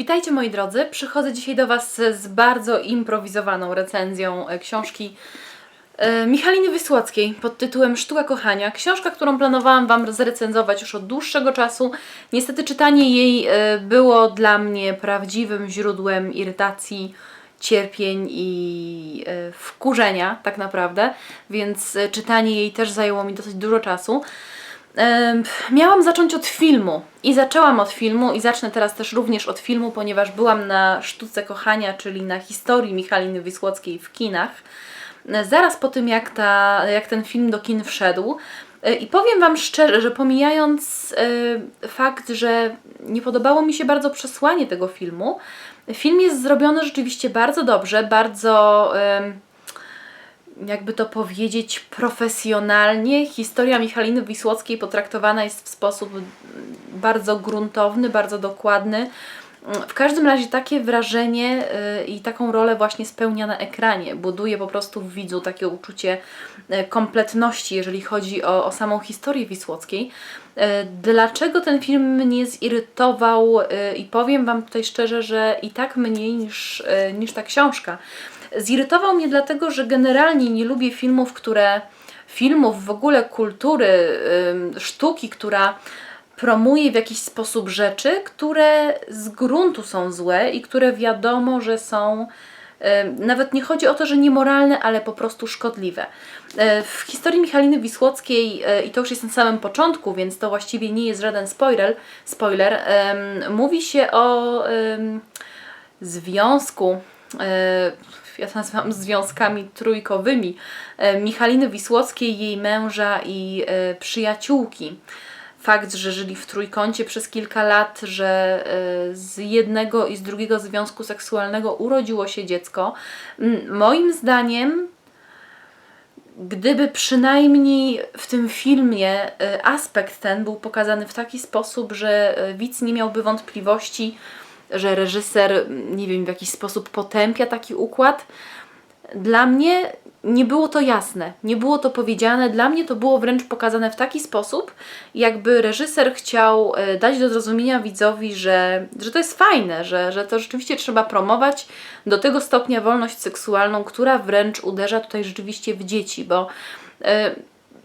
Witajcie moi drodzy, przychodzę dzisiaj do Was z bardzo improwizowaną recenzją e, książki e, Michaliny Wysłockiej pod tytułem Sztuka Kochania. Książka, którą planowałam Wam zrecenzować już od dłuższego czasu. Niestety czytanie jej e, było dla mnie prawdziwym źródłem irytacji, cierpień i wkurzenia tak naprawdę, więc czytanie jej też zajęło mi dosyć dużo czasu. Miałam zacząć od filmu i zaczęłam od filmu i zacznę teraz też również od filmu, ponieważ byłam na Sztuce Kochania, czyli na historii Michaliny Wysłockiej w kinach. E, Zaraz po tym, jak, ta, jak ten film do kin wszedł. E, I powiem Wam szczerze, że pomijając e, fakt, że nie podobało mi się bardzo przesłanie tego filmu, film jest zrobiony rzeczywiście bardzo dobrze, bardzo. Jakby to powiedzieć, profesjonalnie. Historia Michaliny Wisłockiej potraktowana jest w sposób bardzo gruntowny, bardzo dokładny. W każdym razie takie wrażenie y, i taką rolę właśnie spełnia na ekranie. Buduje po prostu w widzu takie uczucie y, kompletności, jeżeli chodzi o, o samą historię Wisłockiej. Y, Dlaczego ten film mnie zirytował? I powiem Wam tutaj szczerze, że i tak mniej niż, niż ta książka. Zirytował mnie dlatego, że generalnie nie lubię filmów, które filmów w ogóle kultury, sztuki, która promuje w jakiś sposób rzeczy, które z gruntu są złe i które wiadomo, że są nawet nie chodzi o to, że niemoralne, ale po prostu szkodliwe. E, W historii Michaliny Wisłockiej, e, i to już jest na samym początku, więc to właściwie nie jest żaden spoiler, spoiler mówi się o związku, e, ja to nazywam związkami trójkowymi, e, Michaliny Wisłockiej, jej męża i e, przyjaciółki. Fakt, że żyli w trójkącie przez kilka lat, że e, z jednego i z drugiego związku seksualnego urodziło się dziecko. Moim zdaniem gdyby przynajmniej w tym filmie aspekt ten był pokazany w taki sposób, że widz nie miałby wątpliwości, że reżyser, nie wiem, w jakiś sposób potępia taki układ, dla mnie nie było to jasne, nie było to powiedziane. Dla mnie to było wręcz pokazane w taki sposób, jakby reżyser chciał e, dać do zrozumienia widzowi, że, że to jest fajne, że, że to rzeczywiście trzeba promować do tego stopnia wolność seksualną, która wręcz uderza tutaj rzeczywiście w dzieci, bo e,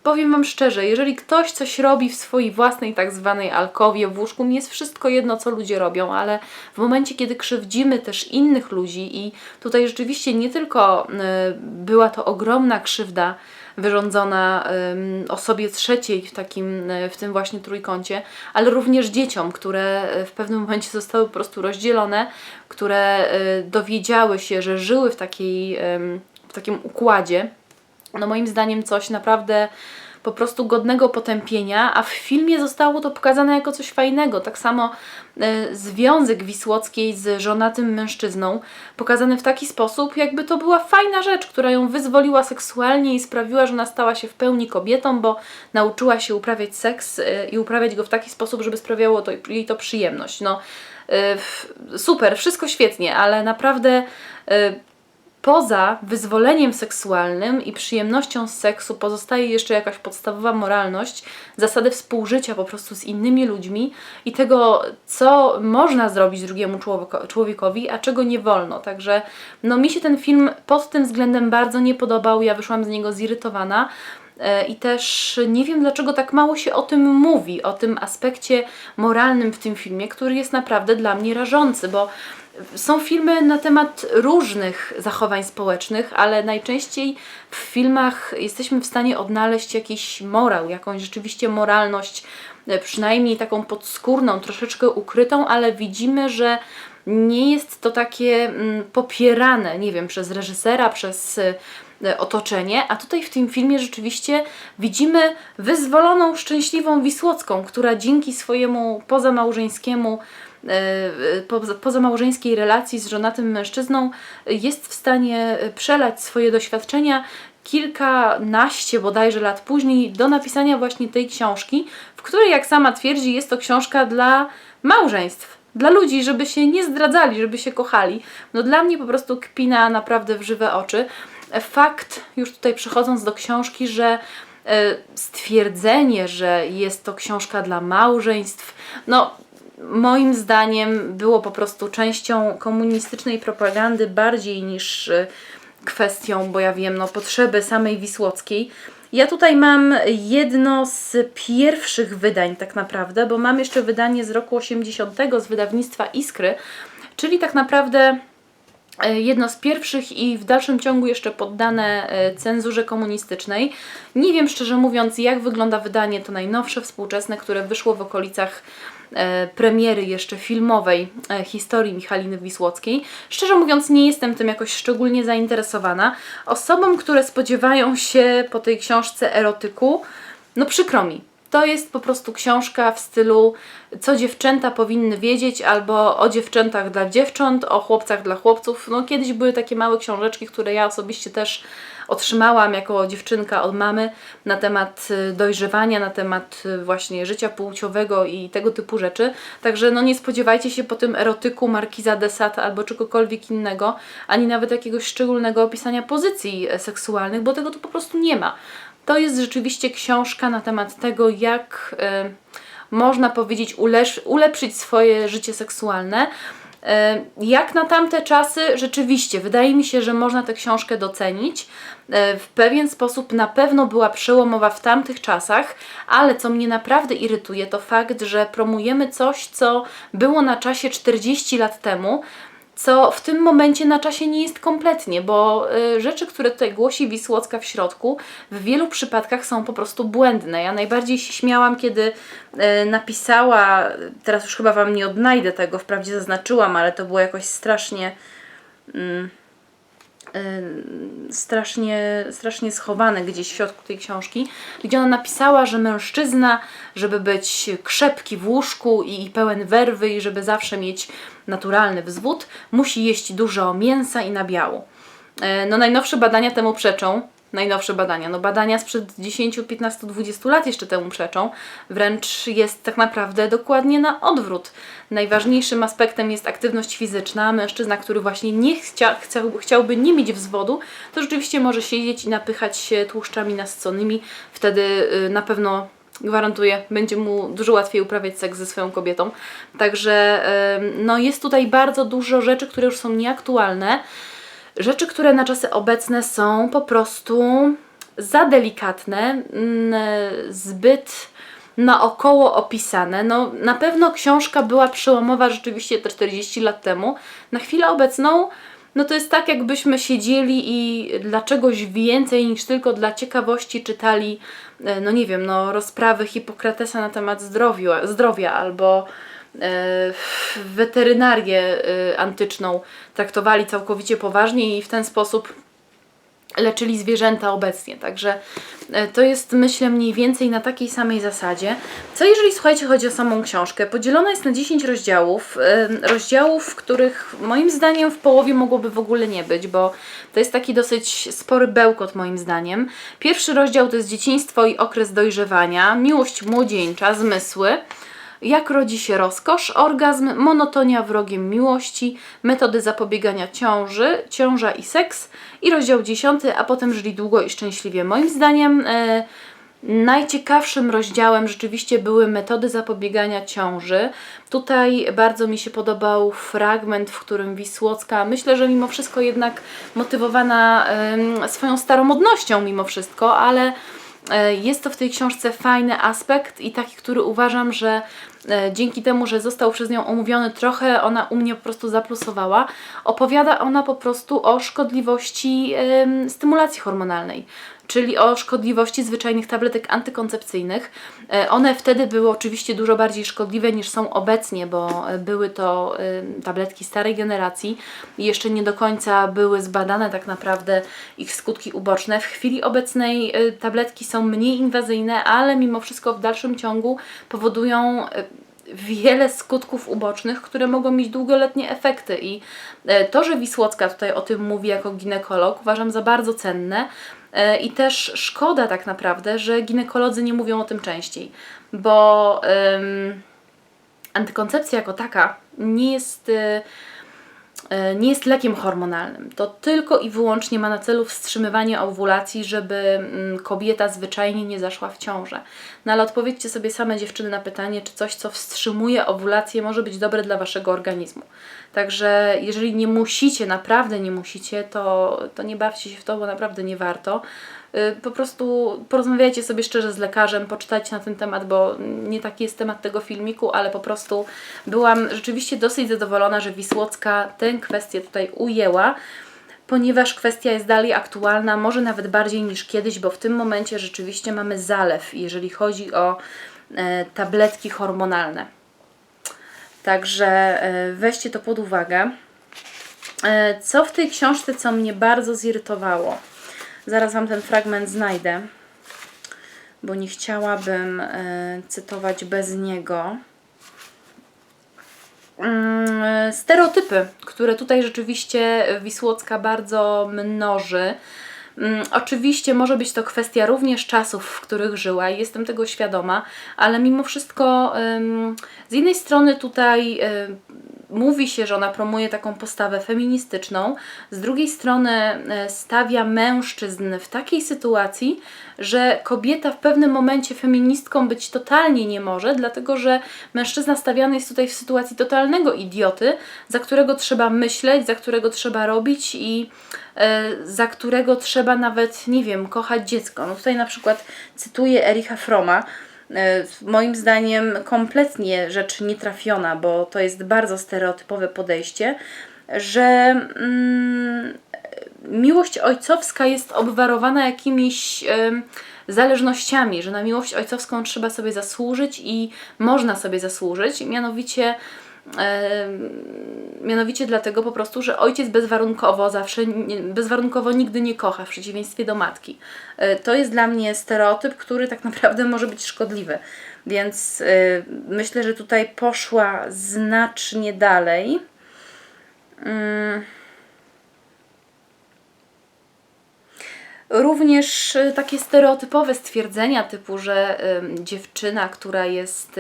powiem Wam szczerze, jeżeli ktoś coś robi w swojej własnej tak zwanej alkowie, w łóżku, mi jest wszystko jedno, co ludzie robią, ale w momencie, kiedy krzywdzimy też innych ludzi i tutaj rzeczywiście nie tylko y, była to ogromna krzywda wyrządzona ym, osobie trzeciej w takim, y, w tym właśnie trójkącie, ale również dzieciom, które y, w pewnym momencie zostały po prostu rozdzielone, które dowiedziały się, że żyły w takiej, w takim układzie, no moim zdaniem coś naprawdę po prostu godnego potępienia, a w filmie zostało to pokazane jako coś fajnego. Tak samo e, związek Wisłockiej z żonatym mężczyzną pokazany w taki sposób, jakby to była fajna rzecz, która ją wyzwoliła seksualnie i sprawiła, że ona stała się w pełni kobietą, bo nauczyła się uprawiać seks e, i uprawiać go w taki sposób, żeby sprawiało to, jej to przyjemność. No, f- super, wszystko świetnie, ale naprawdę e, poza wyzwoleniem seksualnym i przyjemnością z seksu pozostaje jeszcze jakaś podstawowa moralność, zasady współżycia po prostu z innymi ludźmi i tego, co można zrobić drugiemu człowieko- człowiekowi, a czego nie wolno. Także no, mi się ten film pod tym względem bardzo nie podobał, ja wyszłam z niego zirytowana. E, I też nie wiem, dlaczego tak mało się o tym mówi, o tym aspekcie moralnym w tym filmie, który jest naprawdę dla mnie rażący, bo są filmy na temat różnych zachowań społecznych, ale najczęściej w filmach jesteśmy w stanie odnaleźć jakiś morał, jakąś rzeczywiście moralność, e, przynajmniej taką podskórną, troszeczkę ukrytą, ale widzimy, że nie jest to takie mm, popierane, nie wiem, przez reżysera, przez e, otoczenie, a tutaj w tym filmie rzeczywiście widzimy wyzwoloną, szczęśliwą Wisłocką, która dzięki swojemu pozamałżeńskiemu poza- pozamałżeńskiej relacji z żonatym mężczyzną jest w stanie przelać swoje doświadczenia kilkanaście bodajże lat później do napisania właśnie tej książki, w której, jak sama twierdzi, jest to książka dla małżeństw, dla ludzi, żeby się nie zdradzali, żeby się kochali. No dla mnie po prostu kpina naprawdę w żywe oczy. Fakt, już tutaj przechodząc do książki, że e, stwierdzenie, że jest to książka dla małżeństw, no moim zdaniem było po prostu częścią komunistycznej propagandy bardziej niż y, kwestią, bo ja wiem, no potrzeby samej Wisłockiej. Ja tutaj mam jedno z pierwszych wydań tak naprawdę, bo mam jeszcze wydanie z roku 80 z wydawnictwa Iskry, czyli tak naprawdę e, jedno z pierwszych i w dalszym ciągu jeszcze poddane e, cenzurze komunistycznej. Nie wiem szczerze mówiąc, jak wygląda wydanie to najnowsze, współczesne, które wyszło w okolicach premiery jeszcze filmowej e, historii Michaliny Wisłockiej. Szczerze mówiąc, nie jestem tym jakoś szczególnie zainteresowana. Osobom, które spodziewają się po tej książce erotyku, no przykro mi. To jest po prostu książka w stylu co dziewczęta powinny wiedzieć, albo o dziewczętach dla dziewcząt, o chłopcach dla chłopców. No kiedyś były takie małe książeczki, które ja osobiście też otrzymałam jako dziewczynka od mamy na temat y, dojrzewania, na temat y, właśnie życia płciowego i tego typu rzeczy. Także no nie spodziewajcie się po tym erotyku Markiza de Sade albo czegokolwiek innego, ani nawet jakiegoś szczególnego opisania pozycji e, seksualnych, bo tego tu po prostu nie ma. To jest rzeczywiście książka na temat tego, jak y, można powiedzieć ulepsz, ulepszyć swoje życie seksualne. Y, jak na tamte czasy, rzeczywiście, wydaje mi się, że można tę książkę docenić. Y, w pewien sposób na pewno była przełomowa w tamtych czasach, ale co mnie naprawdę irytuje, to fakt, że promujemy coś, co było na czasie 40 lat temu, co w tym momencie na czasie nie jest kompletnie, bo y, rzeczy, które tutaj głosi Wisłocka w środku, w wielu przypadkach są po prostu błędne. Ja najbardziej się śmiałam, kiedy y, napisała, teraz już chyba Wam nie odnajdę tego, wprawdzie zaznaczyłam, ale to było jakoś strasznie. Y, strasznie, strasznie schowane gdzieś w środku tej książki, gdzie ona napisała, że mężczyzna, żeby być krzepki w łóżku i pełen werwy i żeby zawsze mieć naturalny wzwód, musi jeść dużo mięsa i nabiału. E, No najnowsze badania temu przeczą. Najnowsze badania. No badania sprzed 10, 15, 20 lat jeszcze temu przeczą. Wręcz jest tak naprawdę dokładnie na odwrót. Najważniejszym aspektem jest aktywność fizyczna. Mężczyzna, który właśnie nie chcia, chciał, chciałby nie mieć wzwodu, to rzeczywiście może siedzieć i napychać się tłuszczami nasyconymi. Wtedy y, na pewno gwarantuję, będzie mu dużo łatwiej uprawiać seks ze swoją kobietą. Także no jest tutaj bardzo dużo rzeczy, które już są nieaktualne. Rzeczy, które na czasy obecne są po prostu za delikatne, mm, zbyt naokoło opisane. No, na pewno książka była przełomowa rzeczywiście te 40 lat temu. Na chwilę obecną no to jest tak, jakbyśmy siedzieli i dla czegoś więcej niż tylko dla ciekawości czytali, e, no nie wiem, no rozprawy Hipokratesa na temat zdrowia, zdrowia albo weterynarię e, antyczną traktowali całkowicie poważnie i w ten sposób leczyli zwierzęta obecnie. Także e, to jest, myślę, mniej więcej na takiej samej zasadzie. Co jeżeli, słuchajcie, chodzi o samą książkę? Podzielona jest na 10 rozdziałów. e, Rozdziałów, których moim zdaniem w połowie mogłoby w ogóle nie być, bo to jest taki dosyć spory bełkot moim zdaniem. Pierwszy rozdział to jest dzieciństwo i okres dojrzewania, miłość młodzieńcza, zmysły. Jak rodzi się rozkosz, orgazm, monotonia wrogiem miłości, metody zapobiegania ciąży, ciąża i seks i rozdział dziesiąty, a potem żyli długo i szczęśliwie. Moim zdaniem e, najciekawszym rozdziałem rzeczywiście były metody zapobiegania ciąży. Tutaj bardzo mi się podobał fragment, w którym Wisłocka, myślę, że mimo wszystko jednak motywowana em, swoją staromodnością mimo wszystko, ale E, Jest to w tej książce fajny aspekt i taki, który uważam, że e, dzięki temu, że został przez nią omówiony, trochę ona u mnie po prostu zaplusowała. Opowiada ona po prostu o szkodliwości stymulacji hormonalnej czyli o szkodliwości zwyczajnych tabletek antykoncepcyjnych. E, One wtedy były oczywiście dużo bardziej szkodliwe niż są obecnie, bo e, były to e, tabletki starej generacji i jeszcze nie do końca były zbadane tak naprawdę ich skutki uboczne. W chwili obecnej tabletki są mniej inwazyjne, ale mimo wszystko w dalszym ciągu powodują wiele skutków ubocznych, które mogą mieć długoletnie efekty. I e, to, że Wisłocka tutaj o tym mówi jako ginekolog, uważam za bardzo cenne. E, I też szkoda tak naprawdę, że ginekolodzy nie mówią o tym częściej, bo ym, antykoncepcja jako taka nie jest. E, nie jest lekiem hormonalnym. To tylko i wyłącznie ma na celu wstrzymywanie owulacji, żeby mm, kobieta zwyczajnie nie zaszła w ciążę. No ale odpowiedzcie sobie same dziewczyny na pytanie, czy coś, co wstrzymuje owulację, może być dobre dla waszego organizmu. Także jeżeli nie musicie, naprawdę nie musicie, to, to nie bawcie się w to, bo naprawdę nie warto. Y, Po prostu porozmawiajcie sobie szczerze z lekarzem, poczytajcie na ten temat, bo nie taki jest temat tego filmiku, ale po prostu byłam rzeczywiście dosyć zadowolona, że Wisłocka tę kwestię tutaj ujęła, ponieważ kwestia jest dalej aktualna, może nawet bardziej niż kiedyś, bo w tym momencie rzeczywiście mamy zalew, jeżeli chodzi o e, tabletki hormonalne. Także e, weźcie to pod uwagę. E, Co w tej książce, co mnie bardzo zirytowało? Zaraz Wam ten fragment znajdę, bo nie chciałabym e, cytować bez niego. Mm, Stereotypy, które tutaj rzeczywiście Wisłocka bardzo mnoży. Mm, Oczywiście może być to kwestia również czasów, w których żyła i jestem tego świadoma, ale mimo wszystko z jednej strony tutaj ym, mówi się, że ona promuje taką postawę feministyczną, z drugiej strony e, stawia mężczyzn w takiej sytuacji, że kobieta w pewnym momencie feministką być totalnie nie może, dlatego że mężczyzna stawiany jest tutaj w sytuacji totalnego idioty, za którego trzeba myśleć, za którego trzeba robić i e, za którego trzeba nawet, nie wiem, kochać dziecko. No tutaj na przykład cytuję Ericha Froma, moim zdaniem kompletnie rzecz nietrafiona, bo to jest bardzo stereotypowe podejście, że mm, miłość ojcowska jest obwarowana jakimiś zależnościami, że na miłość ojcowską trzeba sobie zasłużyć i można sobie zasłużyć, mianowicie mianowicie dlatego po prostu, że ojciec bezwarunkowo zawsze, bezwarunkowo nigdy nie kocha, w przeciwieństwie do matki. E, To jest dla mnie stereotyp, który tak naprawdę może być szkodliwy. Więc e, myślę, że tutaj poszła znacznie dalej. Mm. Również y, takie stereotypowe stwierdzenia typu, że dziewczyna, która jest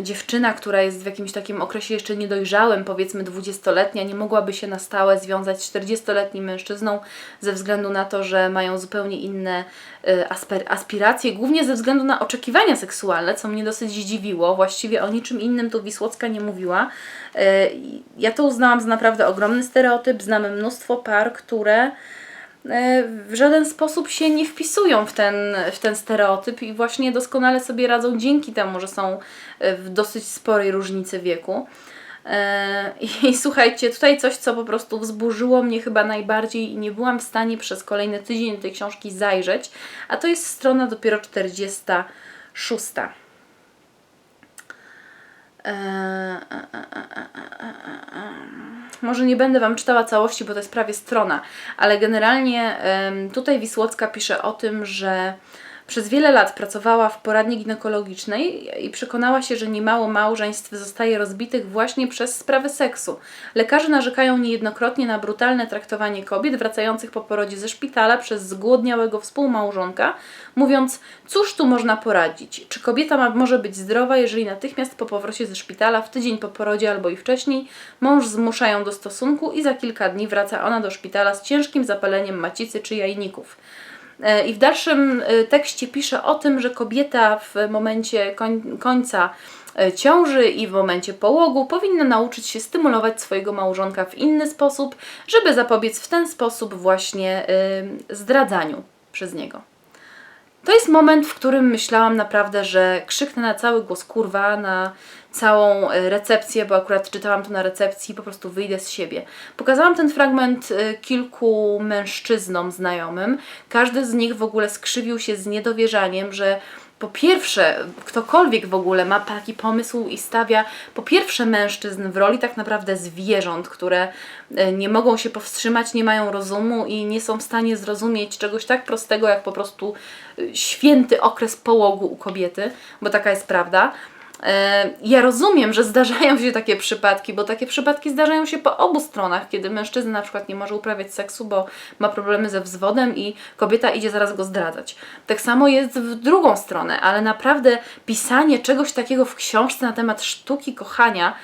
dziewczyna, która jest w jakimś takim okresie jeszcze niedojrzałym, powiedzmy dwudziestoletnia, nie mogłaby się na stałe związać z 40-letnim mężczyzną ze względu na to, że mają zupełnie inne y, aspiracje, głównie ze względu na oczekiwania seksualne, co mnie dosyć zdziwiło. Właściwie o niczym innym tu Wisłocka nie mówiła. Y, Ja to uznałam za naprawdę ogromny stereotyp. Znamy mnóstwo par, które w żaden sposób się nie wpisują w ten, w ten stereotyp i właśnie doskonale sobie radzą dzięki temu, że są e, w dosyć sporej różnicy wieku. E, I słuchajcie, tutaj coś, co po prostu wzburzyło mnie chyba najbardziej i nie byłam w stanie przez kolejny tydzień do tej książki zajrzeć, a to jest strona dopiero 46. E, e, e. Może nie będę Wam czytała całości, bo to jest prawie strona, ale generalnie tutaj Wisłocka pisze o tym, że przez wiele lat pracowała w poradni ginekologicznej i przekonała się, że niemało małżeństw zostaje rozbitych właśnie przez sprawy seksu. Lekarze narzekają niejednokrotnie na brutalne traktowanie kobiet wracających po porodzie ze szpitala przez zgłodniałego współmałżonka, mówiąc, cóż tu można poradzić? Czy kobieta ma, może być zdrowa, jeżeli natychmiast po powrocie ze szpitala, w tydzień po porodzie albo i wcześniej, mąż zmusza ją do stosunku i za kilka dni wraca ona do szpitala z ciężkim zapaleniem macicy czy jajników. E, I w dalszym e, tekście pisze o tym, że kobieta w momencie koń, końca e, ciąży i w momencie połogu powinna nauczyć się stymulować swojego małżonka w inny sposób, żeby zapobiec w ten sposób właśnie zdradzaniu przez niego. To jest moment, w którym myślałam naprawdę, że krzyknę na cały głos kurwa, na całą e, recepcję, bo akurat czytałam to na recepcji, po prostu wyjdę z siebie. Pokazałam ten fragment e, kilku mężczyznom znajomym. Każdy z nich w ogóle skrzywił się z niedowierzaniem, że po pierwsze, ktokolwiek w ogóle ma taki pomysł i stawia po pierwsze mężczyzn w roli tak naprawdę zwierząt, które e, nie mogą się powstrzymać, nie mają rozumu i nie są w stanie zrozumieć czegoś tak prostego jak po prostu święty okres połogu u kobiety, bo taka jest prawda. E, Ja rozumiem, że zdarzają się takie przypadki, bo takie przypadki zdarzają się po obu stronach, kiedy mężczyzna na przykład nie może uprawiać seksu, bo ma problemy ze wzwodem i kobieta idzie zaraz go zdradzać. Tak samo jest w drugą stronę, ale naprawdę pisanie czegoś takiego w książce na temat sztuki kochania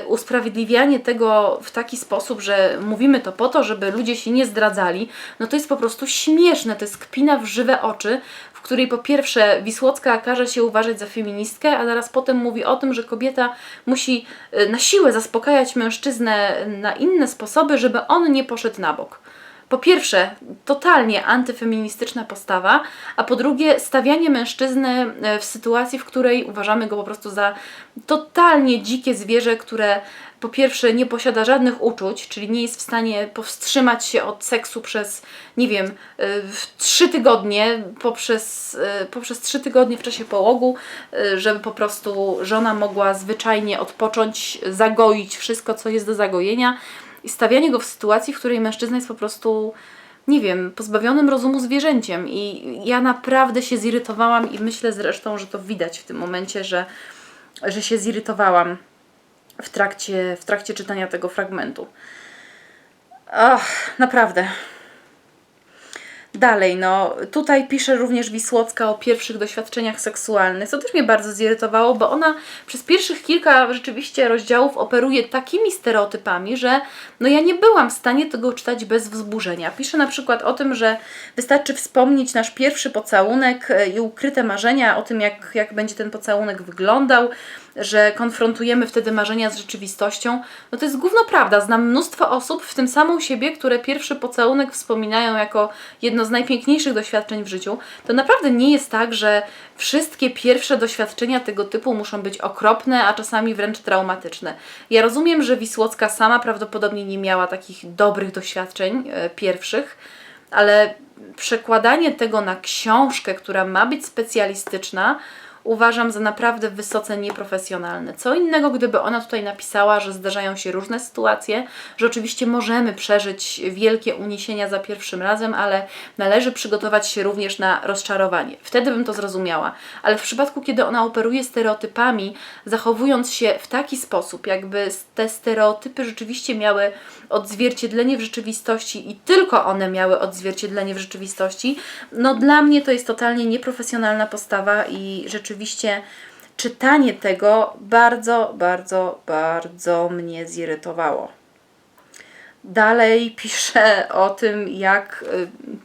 y, usprawiedliwianie tego w taki sposób, że mówimy to po to, żeby ludzie się nie zdradzali, no to jest po prostu śmieszne, to jest kpina w żywe oczy, w której po pierwsze Wisłocka każe się uważać za feministkę, a zaraz potem mówi o tym, że kobieta musi y, na siłę zaspokajać mężczyznę na inne sposoby, żeby on nie poszedł na bok. Po pierwsze, totalnie antyfeministyczna postawa, a po drugie, stawianie mężczyzny e, w sytuacji, w której uważamy go po prostu za totalnie dzikie zwierzę, które po pierwsze nie posiada żadnych uczuć, czyli nie jest w stanie powstrzymać się od seksu przez, nie wiem, w trzy tygodnie, poprzez, y, poprzez trzy tygodnie w czasie połogu, żeby po prostu żona mogła zwyczajnie odpocząć, zagoić wszystko, co jest do zagojenia i stawianie go w sytuacji, w której mężczyzna jest po prostu nie wiem, pozbawionym rozumu zwierzęciem. I ja naprawdę się zirytowałam i myślę zresztą, że to widać w tym momencie, że, że się zirytowałam w trakcie, w trakcie czytania tego fragmentu. Ach, naprawdę. Dalej, no tutaj pisze również Wisłocka o pierwszych doświadczeniach seksualnych, co też mnie bardzo zirytowało, bo ona przez pierwszych kilka rzeczywiście rozdziałów operuje takimi stereotypami, że no ja nie byłam w stanie tego czytać bez wzburzenia. Pisze na przykład o tym, że wystarczy wspomnieć nasz pierwszy pocałunek e, i ukryte marzenia o tym, jak, jak będzie ten pocałunek wyglądał, że konfrontujemy wtedy marzenia z rzeczywistością, no to jest gówno prawda. Znam mnóstwo osób, w tym samą siebie, które pierwszy pocałunek wspominają jako jedno z najpiękniejszych doświadczeń w życiu. To naprawdę nie jest tak, że wszystkie pierwsze doświadczenia tego typu muszą być okropne, a czasami wręcz traumatyczne. Ja rozumiem, że Wisłocka sama prawdopodobnie nie miała takich dobrych doświadczeń e, pierwszych, ale przekładanie tego na książkę, która ma być specjalistyczna, uważam za naprawdę wysoce nieprofesjonalne. Co innego, gdyby ona tutaj napisała, że zdarzają się różne sytuacje, że oczywiście możemy przeżyć wielkie uniesienia za pierwszym razem, ale należy przygotować się również na rozczarowanie. Wtedy bym to zrozumiała. Ale w przypadku, kiedy ona operuje stereotypami, zachowując się w taki sposób, jakby te stereotypy rzeczywiście miały odzwierciedlenie w rzeczywistości i tylko one miały odzwierciedlenie w rzeczywistości, no dla mnie to jest totalnie nieprofesjonalna postawa i rzeczywiście czytanie tego bardzo, bardzo, bardzo mnie zirytowało. Dalej pisze o tym, jak,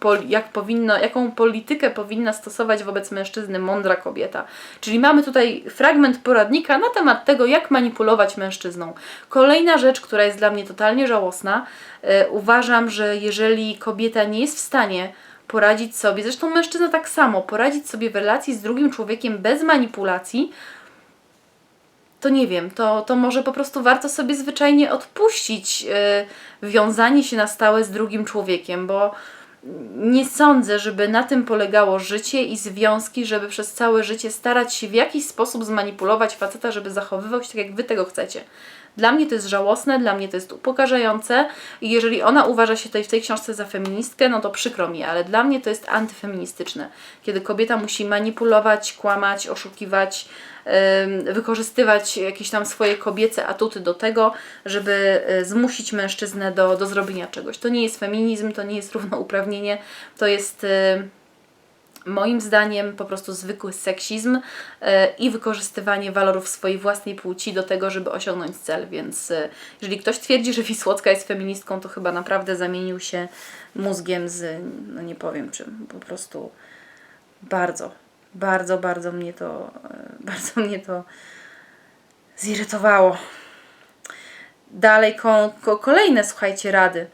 y, jak powinno, jaką politykę powinna stosować wobec mężczyzny mądra kobieta. Czyli mamy tutaj fragment poradnika na temat tego, jak manipulować mężczyzną. Kolejna rzecz, która jest dla mnie totalnie żałosna, y, uważam, że jeżeli kobieta nie jest w stanie poradzić sobie, zresztą mężczyzna tak samo, poradzić sobie w relacji z drugim człowiekiem bez manipulacji, to nie wiem, to, to może po prostu warto sobie zwyczajnie odpuścić yy, wiązanie się na stałe z drugim człowiekiem, bo nie sądzę, żeby na tym polegało życie i związki, żeby przez całe życie starać się w jakiś sposób zmanipulować faceta, żeby zachowywał się tak, jak wy tego chcecie. Dla mnie to jest żałosne, dla mnie to jest upokarzające i jeżeli ona uważa się tutaj w tej książce za feministkę, no to przykro mi, ale dla mnie to jest antyfeministyczne. Kiedy kobieta musi manipulować, kłamać, oszukiwać, wykorzystywać jakieś tam swoje kobiece atuty do tego, żeby e, zmusić mężczyznę do, do zrobienia czegoś. To nie jest feminizm, to nie jest równouprawnienie, to jest moim zdaniem po prostu zwykły seksizm e, i wykorzystywanie walorów swojej własnej płci do tego, żeby osiągnąć cel. Więc e, jeżeli ktoś twierdzi, że Wisłocka jest feministką, to chyba naprawdę zamienił się mózgiem z, no nie powiem czym, po prostu bardzo, bardzo, bardzo mnie to, e, bardzo mnie to zirytowało. Dalej ko, ko, kolejne, słuchajcie, rady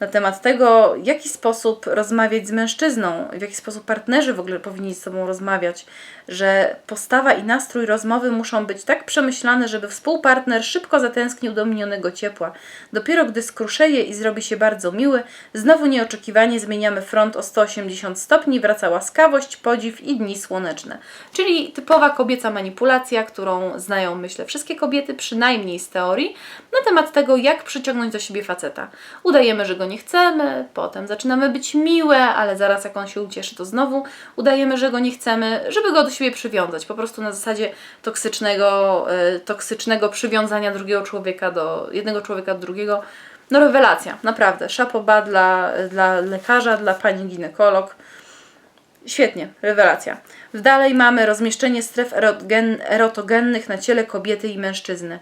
na temat tego, w jaki sposób rozmawiać z mężczyzną, w jaki sposób partnerzy w ogóle powinni z sobą rozmawiać, że postawa i nastrój rozmowy muszą być tak przemyślane, żeby współpartner szybko zatęsknił do minionego ciepła. Dopiero gdy skruszeje i zrobi się bardzo miły, znowu nieoczekiwanie zmieniamy front o 180 stopni, wraca łaskawość, podziw i dni słoneczne. Czyli typowa kobieca manipulacja, którą znają, myślę, wszystkie kobiety, przynajmniej z teorii, na temat tego, jak przyciągnąć do siebie faceta. Udajemy, że go nie chcemy, potem zaczynamy być miłe, ale zaraz jak on się ucieszy, to znowu udajemy, że go nie chcemy, żeby go do przywiązać. Po prostu na zasadzie toksycznego, e, toksycznego przywiązania drugiego człowieka do jednego człowieka do drugiego. No rewelacja, naprawdę. Szapoba dla, dla lekarza, dla pani ginekolog. Świetnie, rewelacja. Dalej mamy rozmieszczenie stref erotogennych na ciele kobiety i mężczyzny.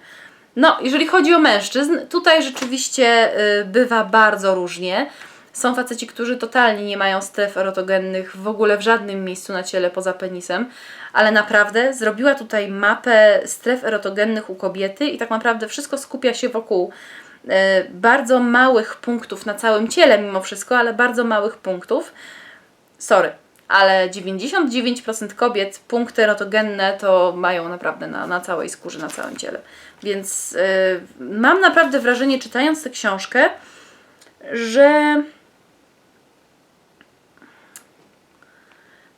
No, jeżeli chodzi o mężczyzn, tutaj rzeczywiście y, bywa bardzo różnie. Są faceci, którzy totalnie nie mają stref erotogennych w ogóle w żadnym miejscu na ciele poza penisem, ale naprawdę zrobiła tutaj mapę stref erotogennych u kobiety i tak naprawdę wszystko skupia się wokół y, bardzo małych punktów na całym ciele mimo wszystko, ale bardzo małych punktów. Sorry, ale 99% kobiet punkty erotogenne to mają naprawdę na, na całej skórze, na całym ciele. Więc y, mam naprawdę wrażenie, czytając tę książkę, że.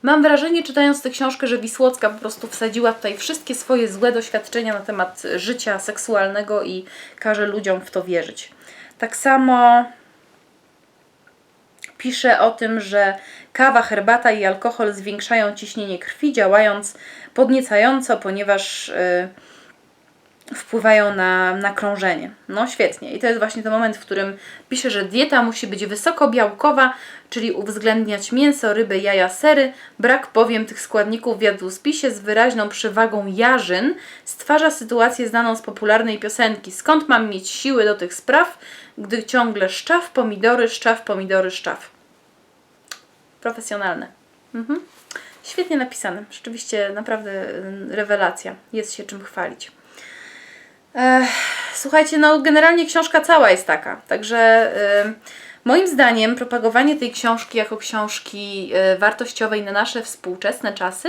Mam wrażenie, czytając tę książkę, że Wisłocka po prostu wsadziła tutaj wszystkie swoje złe doświadczenia na temat życia seksualnego i każe ludziom w to wierzyć. Tak samo pisze o tym, że kawa, herbata i alkohol zwiększają ciśnienie krwi, działając podniecająco, ponieważ y, wpływają na, na krążenie. No świetnie. I to jest właśnie ten moment, w którym pisze, że dieta musi być wysokobiałkowa, czyli uwzględniać mięso, ryby, jaja, sery. Brak bowiem tych składników w jadłospisie z wyraźną przewagą jarzyn stwarza sytuację znaną z popularnej piosenki. Skąd mam mieć siły do tych spraw, gdy ciągle szczaw, pomidory, szczaw, pomidory, szczaw. Profesjonalne. Mhm. Świetnie napisane. Rzeczywiście naprawdę rewelacja. Jest się czym chwalić. Słuchajcie, no generalnie książka cała jest taka. Także moim zdaniem propagowanie tej książki jako książki y, wartościowej na nasze współczesne czasy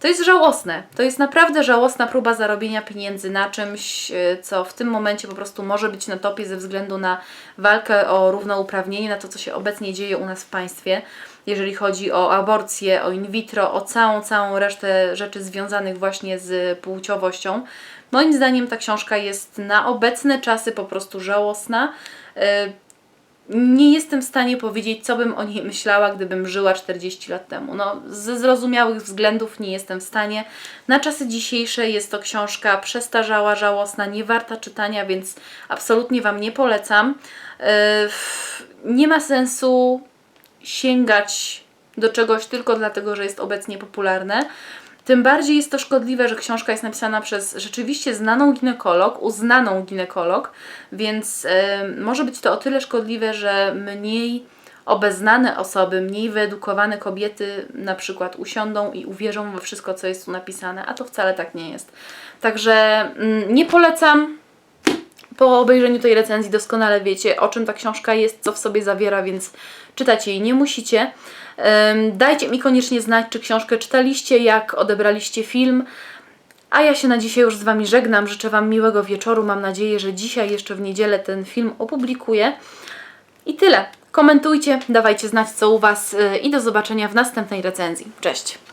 to jest żałosne. To jest naprawdę żałosna próba zarobienia pieniędzy na czymś, y, co w tym momencie po prostu może być na topie ze względu na walkę o równouprawnienie, na to, co się obecnie dzieje u nas w państwie, jeżeli chodzi o aborcję, o in vitro, o całą, całą resztę rzeczy związanych właśnie z płciowością. Moim zdaniem ta książka jest na obecne czasy po prostu żałosna. Nie jestem w stanie powiedzieć, co bym o niej myślała, gdybym żyła 40 lat temu. No, ze zrozumiałych względów nie jestem w stanie. Na czasy dzisiejsze jest to książka przestarzała, żałosna, nie warta czytania, więc absolutnie Wam nie polecam. Yy, Nie ma sensu sięgać do czegoś tylko dlatego, że jest obecnie popularne. Tym bardziej jest to szkodliwe, że książka jest napisana przez rzeczywiście znaną ginekolog, uznaną ginekolog, więc y, może być to o tyle szkodliwe, że mniej obeznane osoby, mniej wyedukowane kobiety na przykład usiądą i uwierzą we wszystko, co jest tu napisane, a to wcale tak nie jest. Także mm, nie polecam. Po obejrzeniu tej recenzji doskonale wiecie, o czym ta książka jest, co w sobie zawiera, więc czytać jej nie musicie. Dajcie mi koniecznie znać, czy książkę czytaliście, jak odebraliście film. A ja się na dzisiaj już z Wami żegnam. Życzę Wam miłego wieczoru. Mam nadzieję, że dzisiaj jeszcze w niedzielę ten film opublikuję. I tyle. Komentujcie, dawajcie znać, co u Was y, i do zobaczenia w następnej recenzji. Cześć!